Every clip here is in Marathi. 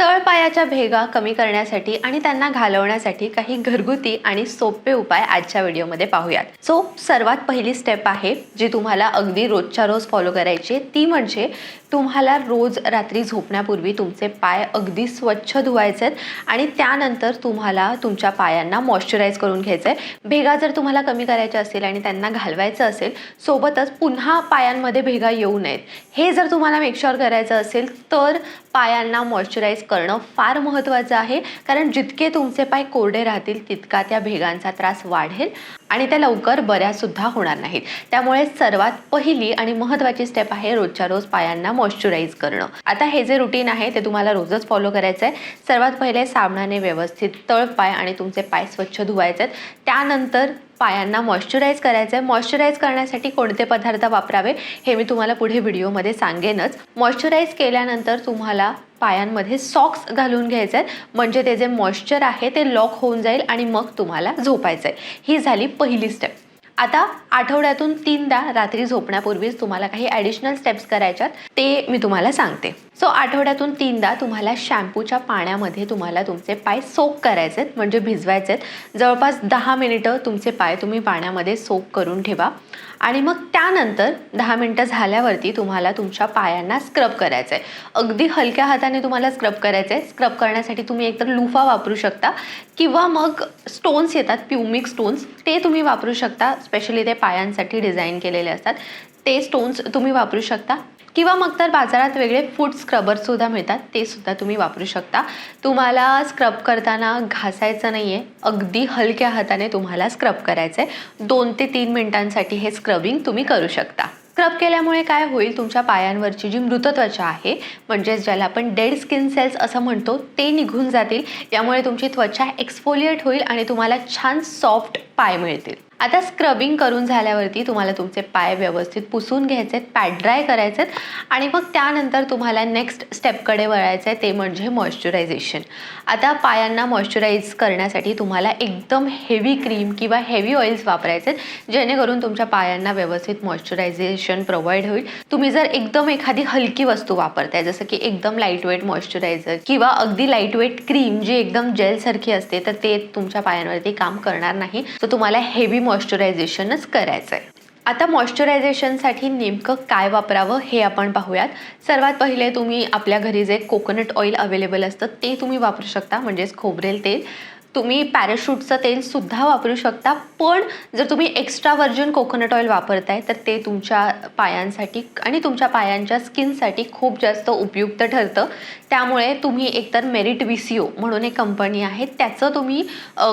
तळपायाच्या भेगा कमी करण्यासाठी आणि त्यांना घालवण्यासाठी काही घरगुती आणि सोपे उपाय आजच्या व्हिडिओमध्ये पाहूयात. सो सर्वात पहिली स्टेप आहे जी तुम्हाला अगदी रोजच्या रोज फॉलो करायची ती म्हणजे तुम्हाला रोज रात्री झोपण्यापूर्वी तुमचे पाय अगदी स्वच्छ धुवायचे आहेत आणि त्यानंतर तुम्हाला तुमच्या पायांना मॉइश्चराईज करून घ्यायचं आहे भेगा जर तुम्हाला कमी करायच्या असेल आणि त्यांना घालवायचं असेल सोबतच पुन्हा पायांमध्ये भेगा येऊ नयेत. हे जर तुम्हाला मेकश्युअर करायचं असेल तर पायांना मॉइश्चराईज करणं फार महत्त्वाचं आहे. कारण जितके तुमचे पाय कोरडे राहतील तितका त्या भेगांचा त्रास वाढेल. आणि त्या लवकर बऱ्यासुद्धा होणार नाहीत. त्यामुळे सर्वात पहिली आणि महत्त्वाची स्टेप आहे रोजच्या रोज पायांना मॉइश्चराईज करणं. आता हे जे रुटीन आहे ते तुम्हाला रोजच फॉलो करायचं आहे. सर्वात पहिले साबणाने व्यवस्थित तळ पाय आणि तुमचे पाय स्वच्छ धुवायचे आहेत. त्यानंतर पायांना मॉइश्चराईज करायचं आहे. मॉइश्चराईज करण्यासाठी कोणते पदार्थ वापरावे हे मी तुम्हाला पुढे व्हिडिओमध्ये सांगेनच. मॉइश्चराईज केल्यानंतर तुम्हाला पायांमध्ये सॉक्स घालून घ्यायचे आहेत. म्हणजे ते जे मॉइश्चर आहे ते लॉक होऊन जाईल आणि मग तुम्हाला झोपायचं आहे ही झाली पहिली स्टेप आता आठवड्यातून तीनदा रात्री झोपण्यापूर्वीच तुम्हाला काही ॲडिशनल स्टेप्स करायच्यात ते मी तुम्हाला सांगते. सो आठवड्यातून तीनदा तुम्हाला शॅम्पूच्या पाण्यामध्ये तुम्हाला तुमचे पाय सोक करायचे आहेत म्हणजे भिजवायचे आहेत जवळपास दहा मिनिटं तुमचे पाय तुम्ही पाण्यामध्ये सोक करून ठेवा. आणि मग त्यानंतर दहा मिनटं झाल्यावरती तुम्हाला तुमच्या पायांना स्क्रब करायचं आहे अगदी हलक्या हाताने तुम्हाला स्क्रब करायचं आहे स्क्रब करण्यासाठी तुम्ही एकतर लुफा वापरू शकता किंवा मग स्टोन्स येतात प्युमिक स्टोन्स ते तुम्ही वापरू शकता. स्पेशली ते पायांसाठी डिझाईन केलेले असतात. ते स्टोन्स तुम्ही वापरू शकता. किंवा मग तर बाजारात वेगळे फूड स्क्रबरसुद्धा मिळतात. ते सुद्धा तुम्ही वापरू शकता. तुम्हाला स्क्रब करताना घासायचं नाही आहे अगदी हलक्या हाताने तुम्हाला स्क्रब करायचं आहे दोन ते तीन मिनिटांसाठी हे स्क्रबिंग तुम्ही करू शकता. स्क्रब केल्यामुळे काय होईल? तुमच्या पायांवरची जी मृत त्वचा आहे म्हणजेच ज्याला आपण डेड स्किन सेल्स असं म्हणतो ते निघून जातील. यामुळे तुमची त्वचा एक्सफोलिएट होईल आणि तुम्हाला छान सॉफ्ट पाय मिळतील. आता स्क्रबिंग करून झाल्यावरती तुम्हाला तुमचे पाय व्यवस्थित पुसून घ्यायचे आहेत पॅड ड्राय करायचे आहेत आणि मग त्यानंतर तुम्हाला नेक्स्ट स्टेपकडे वळायचं आहे ते म्हणजे मॉइश्चरायझेशन आता पायांना मॉइश्चराईज करण्यासाठी तुम्हाला एकदम हेवी क्रीम किंवा हेवी ऑइल्स वापरायचे आहेत जेणेकरून तुमच्या पायांना व्यवस्थित मॉइश्चरायझेशन प्रोव्हाइड होईल. तुम्ही जर एकदम एखादी हलकी वस्तू वापरताय जसं की एकदम लाईटवेट मॉइश्चरायझर किंवा अगदी लाईटवेट क्रीम जी एकदम जेलसारखी असते तर ते तुमच्या पायांवरती काम करणार नाही. तर तुम्हाला हेवी मॉइश्चरायझेशनच करायचं आहे आता मॉइश्चरायझेशनसाठी नेमकं काय वापरावं हे आपण पाहूयात. सर्वात पहिले तुम्ही आपल्या घरी जे कोकोनट ऑइल अवेलेबल असतं ते तुम्ही वापरू शकता म्हणजेच खोबरेल तेल. तुम्ही पॅराशूटचं तेलसुद्धा वापरू शकता पण जर तुम्ही एक्स्ट्रा व्हर्जन कोकोनट ऑइल वापरताय तर ते तुमच्या पायांसाठी आणि तुमच्या पायांच्या स्किनसाठी खूप जास्त उपयुक्त ठरतं. त्यामुळे तुम्ही एकतर मेरिट विसिओ म्हणून एक कंपनी आहे त्याचं तुम्ही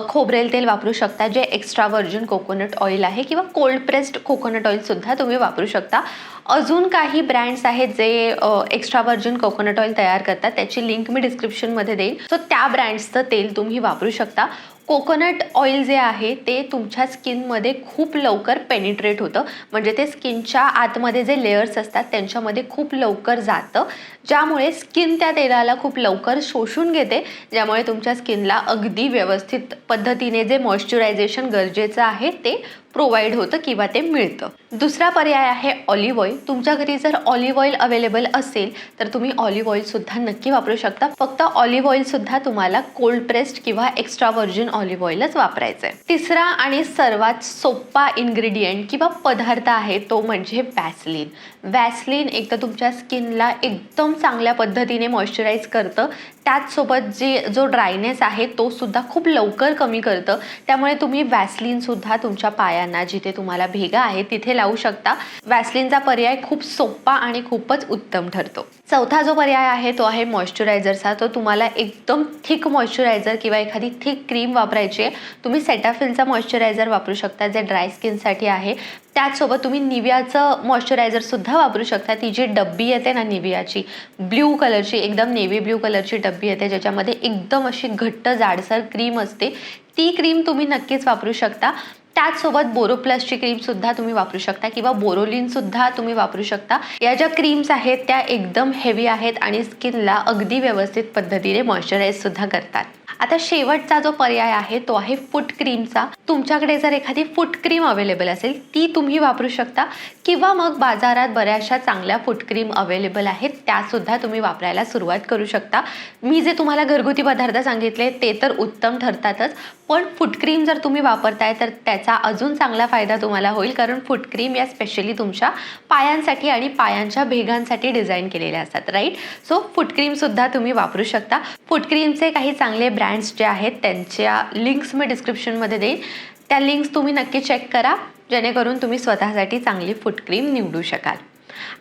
खोबरेल तेल वापरू शकता जे एक्स्ट्रा व्हर्जन कोकोनट ऑइल आहे किंवा कोल्ड प्रेस्ड कोकोनट ऑइलसुद्धा तुम्ही वापरू शकता. अजून काही ब्रँड्स आहेत जे एक्स्ट्रा व्हर्जन कोकोनट ऑइल तयार करतात त्याची लिंक मी डिस्क्रिप्शनमध्ये देईन. सो त्या ब्रँड्सचं तेल तुम्ही वापरू शकता. 하셨다. कोकोनट ऑइल जे आहे ते तुमच्या स्किनमध्ये खूप लवकर पेनिट्रेट होतं. म्हणजे ते स्किनच्या आतमध्ये जे लेयर्स असतात त्यांच्यामध्ये खूप लवकर जातं. ज्यामुळे स्किन त्या तेलाला खूप लवकर शोषून घेते ज्यामुळे तुमच्या स्किनला अगदी व्यवस्थित पद्धतीने जे मॉइश्चरायझेशन गरजेचं आहे ते प्रोव्हाइड होतं किंवा ते मिळतं. दुसरा पर्याय आहे ऑलिव्ह ऑइल तुमच्या घरी जर ऑलिव्ह ऑइल अवेलेबल असेल तर तुम्ही ऑलिव्ह ऑइलसुद्धा नक्की वापरू शकता. फक्त ऑलिव्ह ऑइलसुद्धा तुम्हाला कोल्ड प्रेस्ड किंवा एक्स्ट्रा व्हर्जिन ऑलिव्ह ऑइलच वापरायचं आहे तिसरा आणि सर्वात सोपा इन्ग्रेडियंट किंवा पदार्थ आहे तो म्हणजे वॅसलिन वॅसलिन एक तर तुमच्या स्किनला एकदम चांगल्या पद्धतीने मॉइश्चराईज करतं. त्याचसोबत जे जो ड्रायनेस आहे तो सुद्धा खूप लवकर कमी करतं. त्यामुळे तुम्ही वॅसलिनसुद्धा तुमच्या पायांना जिथे तुम्हाला भेगा आहे तिथे लावू शकता. वॅसलिनचा पर्याय खूप सोपा आणि खूपच उत्तम ठरतो. चौथा जो पर्याय आहे तो आहे मॉइश्चरायझरचा तो तुम्हाला एकदम थिक मॉइश्चरायझर किंवा एखादी थिक क्रीम वापरायची आहे. तुम्ही सेटाफिलचा मॉइश्चरायझर वापरू शकता जे ड्राय स्किनसाठी आहे. त्याचसोबत तुम्ही निव्याचं मॉइश्चरायझरसुद्धा वापरू शकता. ती जी डब्बी येते ना निव्याची ब्ल्यू कलरची एकदम नेव्ही ब्ल्यू कलरची डब्बी येते ज्याच्यामध्ये एकदम अशी घट्ट जाडसर क्रीम असते. ती क्रीम तुम्ही नक्कीच वापरू शकता. त्याचसोबत बोरोप्लसची क्रीमसुद्धा तुम्ही वापरू शकता किंवा बोरोलिनसुद्धा तुम्ही वापरू शकता. या ज्या क्रीम्स आहेत त्या एकदम हेवी आहेत आणि स्किनला अगदी व्यवस्थित पद्धतीने मॉइश्चराईजसुद्धा करतात. आता शेवटचा जो पर्याय आहे तो आहे फूट क्रीमचा तुमच्याकडे जर एखादी फूट क्रीम अवेलेबल असेल ती तुम्ही वापरू शकता. किंवा मग बाजारात बऱ्याचशा चांगल्या फूट क्रीम अवेलेबल आहेत त्यासुद्धा तुम्ही वापरायला सुरुवात करू शकता. मी जे तुम्हाला घरगुती पदार्थ सांगितले ते तर उत्तम ठरतातच. पण फूट क्रीम जर तुम्ही वापरताय तर त्याचा अजून चांगला फायदा तुम्हाला होईल. कारण फूट क्रीम या स्पेशली तुमच्या पायांसाठी आणि पायांच्या भेगांसाठी डिझाईन केलेल्या असतात राईट सो फूट क्रीमसुद्धा तुम्ही वापरू शकता. फूट क्रीमचे काही चांगले ब्रँड्स जे आहेत त्यांच्या लिंक्स मी डिस्क्रिप्शनमध्ये देईन. त्या लिंक्स तुम्ही नक्की चेक करा जेणेकरून तुम्ही स्वतःसाठी चांगली फुटक्रीम निवडू शकाल.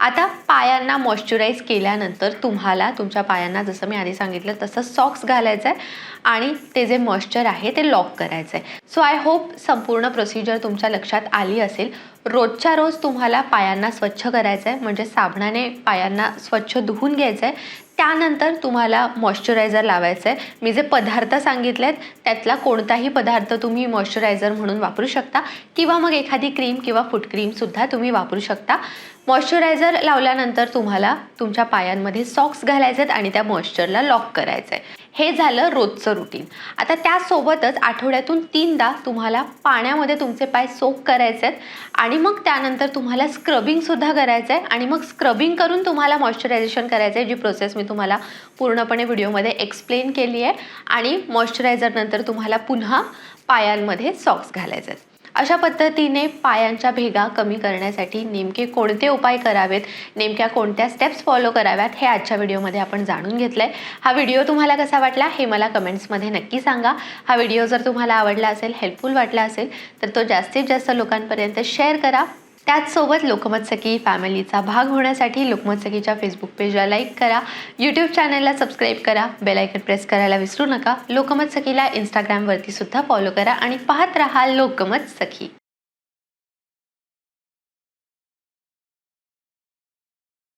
आता पायांना मॉइश्चराईज केल्यानंतर तुम्हाला तुमच्या पायांना जसं मी आधी सांगितलं तसं सॉक्स घालायचं आहे आणि ते जे मॉइश्चर आहे ते लॉक करायचं आहे सो आय होप संपूर्ण प्रोसिजर तुमच्या लक्षात आली असेल. रोजच्या रोज तुम्हाला पायांना स्वच्छ करायचं आहे म्हणजे साबणाने पायांना स्वच्छ धुवून घ्यायचं आहे त्यानंतर तुम्हाला मॉइश्चरायझर लावायचं आहे मी जे पदार्थ सांगितले आहेत त्यातला कोणताही पदार्थ तुम्ही मॉइश्चरायझर म्हणून वापरू शकता किंवा मग एखादी क्रीम किंवा फूट क्रीमसुद्धा तुम्ही वापरू शकता. मॉइश्चरायझर लावल्यानंतर तुम्हाला तुमच्या पायांमध्ये सॉक्स घालायचे आहेत आणि त्या मॉइश्चरला लॉक करायचं आहे हे झालं रोजचं रुटीन आता त्यासोबतच आठवड्यातून तीनदा तुम्हाला पाण्यामध्ये तुमचे पाय सोक करायचे आहेत आणि मग त्यानंतर तुम्हाला स्क्रबिंगसुद्धा करायचं आहे आणि मग स्क्रबिंग करून तुम्हाला मॉइश्चरायझेशन करायचं आहे जी प्रोसेस मी तुम्हाला पूर्णपणे व्हिडिओमध्ये एक्सप्लेन केली आहे. आणि मॉइश्चरायझरनंतर तुम्हाला पुन्हा पायांमध्ये सॉक्स घालायचे आहेत. अशा पद्धतीने पायांच्या भेगा कमी करण्यासाठी नेमके कोणते उपाय करावेत नेमक्या कोणत्या स्टेप्स फॉलो कराव्यात हे आजच्या व्हिडिओमध्ये आपण जाणून घेतलं आहे हा व्हिडिओ तुम्हाला कसा वाटला हे मला कमेंट्समध्ये नक्की सांगा. हा व्हिडिओ जर तुम्हाला आवडला असेल हेल्पफुल वाटला असेल तर तो जास्तीत जास्त लोकांपर्यंत शेअर करा. त्याचसोबत लोकमत सखी फॅमिलीचा भाग होण्यासाठी लोकमत सखीच्या फेसबुक पेजला लाईक करा. यूट्यूब चॅनलला सबस्क्राईब करा. बेलायकन प्रेस करायला विसरू नका. लोकमत सखीला इंस्टाग्रामवरती सुद्धा फॉलो करा आणि पाहत राहा लोकमत सखी